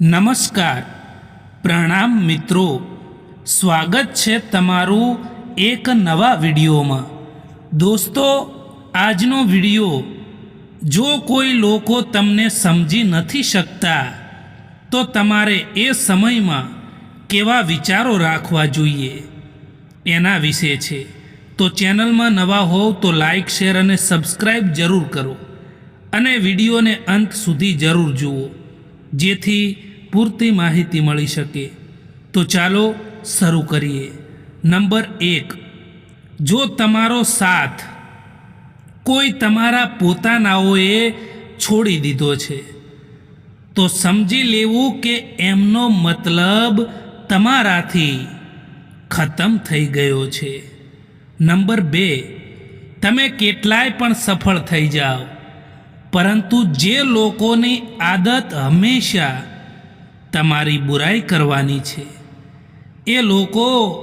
નમસ્કાર. પ્રણામ મિત્રો. સ્વાગત છે તમારું એક નવા વિડીયોમાં. દોસ્તો, આજનો વીડિયો, જો કોઈ લોકો તમને સમજી નથી શકતા, તો તમારે એ સમયમાં કેવા વિચારો રાખવા જોઈએ? એના વિશે છે. તો ચેનલમાં નવા હોવ તો લાઈક, શેર અને સબસ્ક્રાઈબ જરૂર કરો. અને વિડીયોને અંત સુધી જરૂર જુઓ. જેથી પૂરતી માહિતી મળી શકે. તો ચાલો શરૂ કરીએ. નંબર એક. જો તમારો સાથ કોઈ તમારા પોતાનાઓએ છોડી દીધો છે, તો સમજી લેવું કે એમનો મતલબ તમારાથી ખતમ થઈ ગયો છે. નંબર બે. તમે કેટલાય પણ સફળ થઈ જાઓ, પરંતુ જે લોકોની આદત હંમેશા તમારી બુરાઈ કરવાની છે. એ લોકો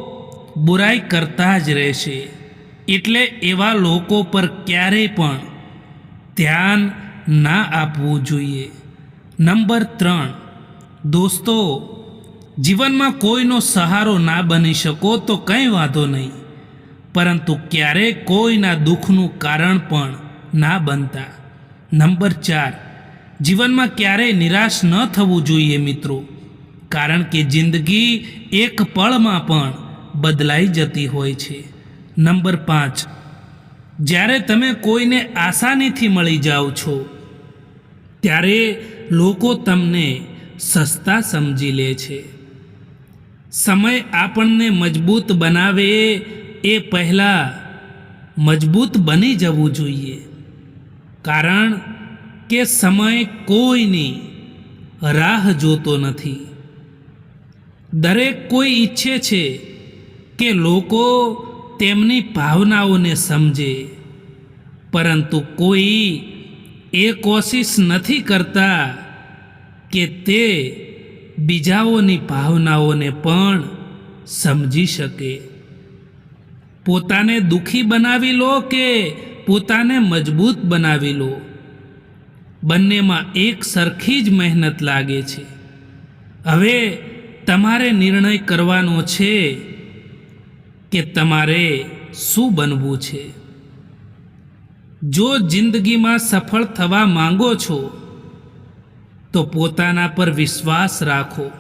બુરાઈ કરતા જ રહેશે. એટલે એવા લોકો પર ક્યારેય પણ ધ્યાન ના આપવું જોઈએ. નંબર ત્રણ. દોસ્તો, જીવનમાં કોઈનો સહારો ના બની શકો તો કંઈ વાંધો નહીં. પરંતુ ક્યારેય કોઈના દુઃખનું કારણ પણ ના બનતા. નંબર ચાર. જીવનમાં ક્યારેય નિરાશ ન થવું જોઈએ મિત્રો. કારણ કે જિંદગી એક પળમાં પણ બદલાઈ જતી હોય છે. નંબર પાંચ. જ્યારે તમે કોઈને આસાનીથી મળી જાઓ છો, ત્યારે લોકો તમને સસ્તા સમજી લે છે. સમય આપણને મજબૂત બનાવે એ પહેલાં મજબૂત બની જવું જોઈએ. કારણ કે સમય કોઈની રાહ જોતો નથી. દરેક કોઈ ઈચ્છે છે કે લોકો તેમની ભાવનાઓને સમજે, પરંતુ કોઈ એ કોશિશ નથી કરતા કે તે બીજાઓની ભાવનાઓને પણ સમજી શકે. પોતાને દુઃખી બનાવી લો કે પોતાને મજબૂત બનાવી લો? બંનેમાં એક સરખી જ મહેનત લાગે છે. હવે તમારે નિર્ણય કરવાનો છે કે તમારે શું બનવું છે. જો જિંદગીમાં સફળ થવા માંગો છો, તો પોતાના પર વિશ્વાસ રાખો.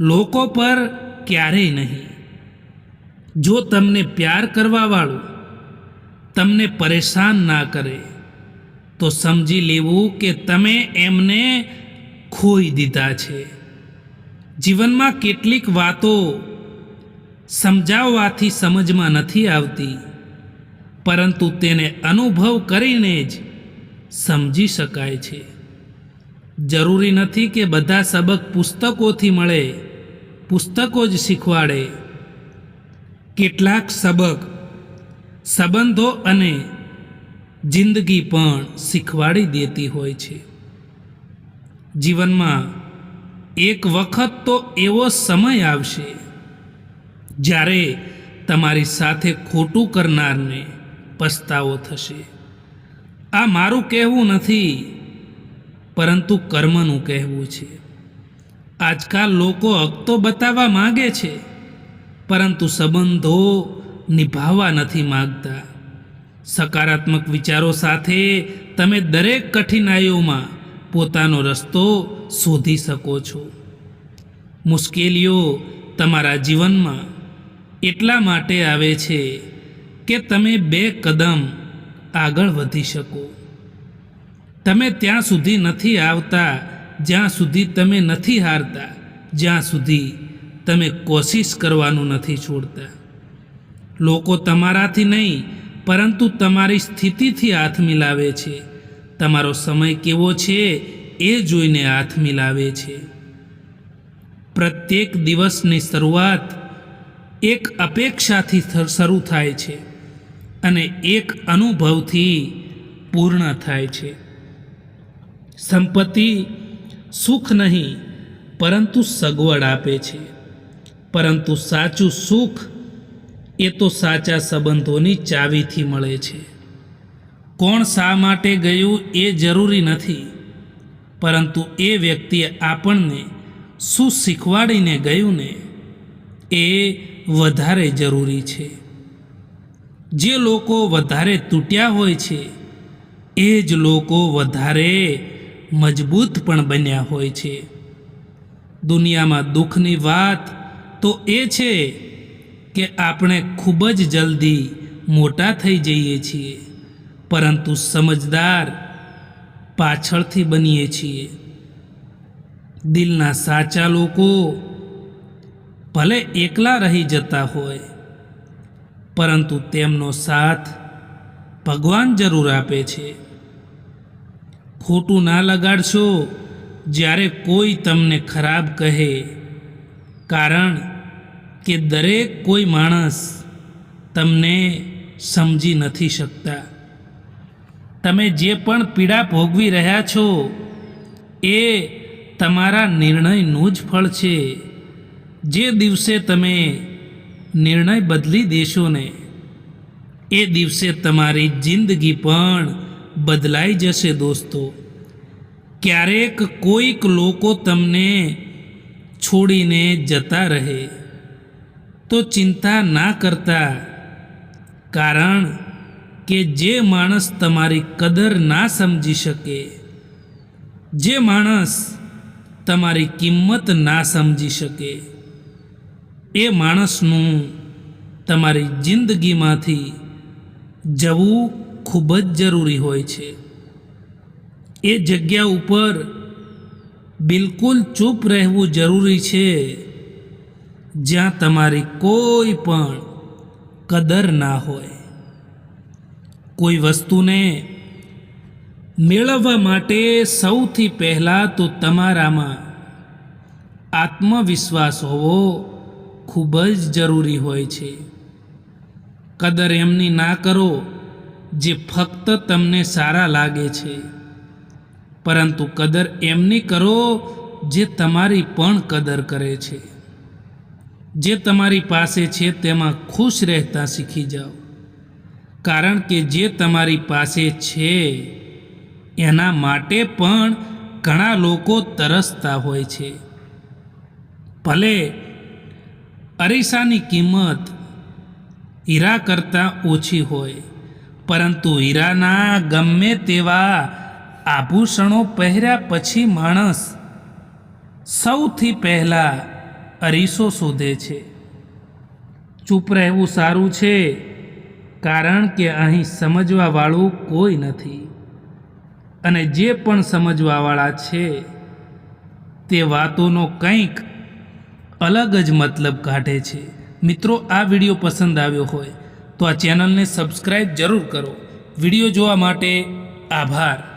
લોકો પર ક્યારેય નહીં. જો તમને પ્યાર કરવાવાળું તમને પરેશાન ના કરે તો સમજી લેવું કે તમે એમને ખોઈ દીધા છે. જીવનમાં કેટલીક વાતો સમજાવવાથી સમજમાં નથી આવતી, પરંતુ તેને અનુભવ કરીને જ સમજી શકાય છે. જરૂરી નથી કે બધા સબક પુસ્તકોથી મળે, પુસ્તકો જ શીખવાડે. કેટલાક સબક સંબંધો અને જિંદગી પણ શીખવાડી દેતી હોય છે. જીવનમાં એક વખત તો એવો સમય આવશે જ્યારે તમારી સાથે ખોટું કરનારને પસ્તાવો થશે. આ મારું કહેવું નથી, પરંતુ કર્મનું કહેવું છે. આજકાલ લોકો હક બતાવવા માગે છે, પરંતુ સંબંધો નિભાવવા નથી માગતા. સકારાત્મક વિચારો સાથે તમે દરેક કઠિનાઈઓમાં પોતાનો રસ્તો શોધી શકો છો. મુશ્કેલીઓ તમારા જીવનમાં એટલા માટે આવે છે કે તમે બે કદમ આગળ વધી શકો. તમે ત્યાં સુધી નથી આવતા, જ્યાં સુધી તમે નથી હારતા, જ્યાં સુધી તમે કોશિશ કરવાનું નથી છોડતા. લોકો તમારાથી નહીં પરંતુ તમારી સ્થિતિથી હાથ મિલાવે છે. તમારો સમય કેવો છે એ જોઈને હાથ મિલાવે છે. પ્રત્યેક દિવસની શરૂઆત એક અપેક્ષાથી શરૂ થાય છે અને એક અનુભવથી પૂર્ણ થાય છે. સંપત્તિ સુખ નહીં, પરંતુ સગવડ આપે છે. પરંતુ સાચું સુખ એ તો સાચા સંબંધોની ચાવીથી મળે છે. કોણ શા માટે ગયું એ જરૂરી નથી, પરંતુ એ વ્યક્તિએ આપણને શું શીખવાડીને ગયું ને એ વધારે જરૂરી છે. જે લોકો વધારે તૂટ્યા હોય છે, એ જ લોકો વધારે મજબૂત પણ બન્યા હોય છે. દુનિયામાં દુઃખની વાત તો એ છે કે આપણે ખૂબ જ જલ્દી મોટા થઈ જઈએ છીએ, પરંતુ સમજદાર પાછળથી બનીએ છીએ. દિલના સાચા લોકો ભલે એકલા રહી જતા હોય, પરંતુ તેમનો સાથ ભગવાન જરૂર આપે છે. ખોટું ના લગાડશો જ્યારે કોઈ તમને ખરાબ કહે, કારણ કે દરેક કોઈ માણસ તમને સમજી નથી શકતા. તમે જે પણ પીડા ભોગવી રહ્યા છો, એ તમારા નિર્ણયનું જ ફળ છે. જે દિવસે તમે નિર્ણય બદલી દેશો ને, એ દિવસે તમારી જિંદગી પણ બદલાઈ જશે દોસ્તો. ક્યારેક કોઈક લોકો તમને છોડીને જતા રહે. તો ચિંતા ના કરતા. કારણ કે જે માણસ તમારી કદર ના સમજી શકે, જે માણસ તમારી કિંમત ના સમજી શકે, એ માણસનું તમારી જિંદગીમાંથી જવું ખૂબ જ જરૂરી હોય છે. એ જગ્યા ઉપર બિલકુલ ચૂપ રહેવું જરૂરી છે. જ્યાં તમારી કોઈ પણ કદર ના હોય. કોઈ વસ્તુને મેળવવા માટે સૌથી પહેલાં તો તમારામાં આત્મવિશ્વાસ હોવો ખૂબ જ જરૂરી હોય છે. કદર એમની ના કરો જે ફક્ત તમને સારા લાગે છે. પરંતુ કદર એમની કરો જે તમારી પણ કદર કરે છે. જે તમારી પાસે છે તેમાં ખુશ રહેતા શીખી જાઓ. કારણ કે જે તમારી પાસે છે, એના માટે પણ ઘણા લોકો તરસતા હોય છે. ભલે અરીસાની કિંમત હીરા કરતાં ઓછી હોય, પરંતુ હીરાના ગમે તેવા આભૂષણો પહેર્યા પછી માણસ સૌથી પહેલાં અરીસો શોધે છે. ચૂપ રહેવું સારું છે, કારણ કે અહીં સમજવાવાળું કોઈ નથી. અને જે પણ સમજવાવાળા છે, તે વાતોનો કંઈક અલગ જ મતલબ કાઢે છે. મિત્રો, આ વીડિયો પસંદ આવ્યો હોય તો આ ચેનલને સબસ્ક્રાઈબ જરૂર કરો. વીડિયો જોવા માટે આભાર.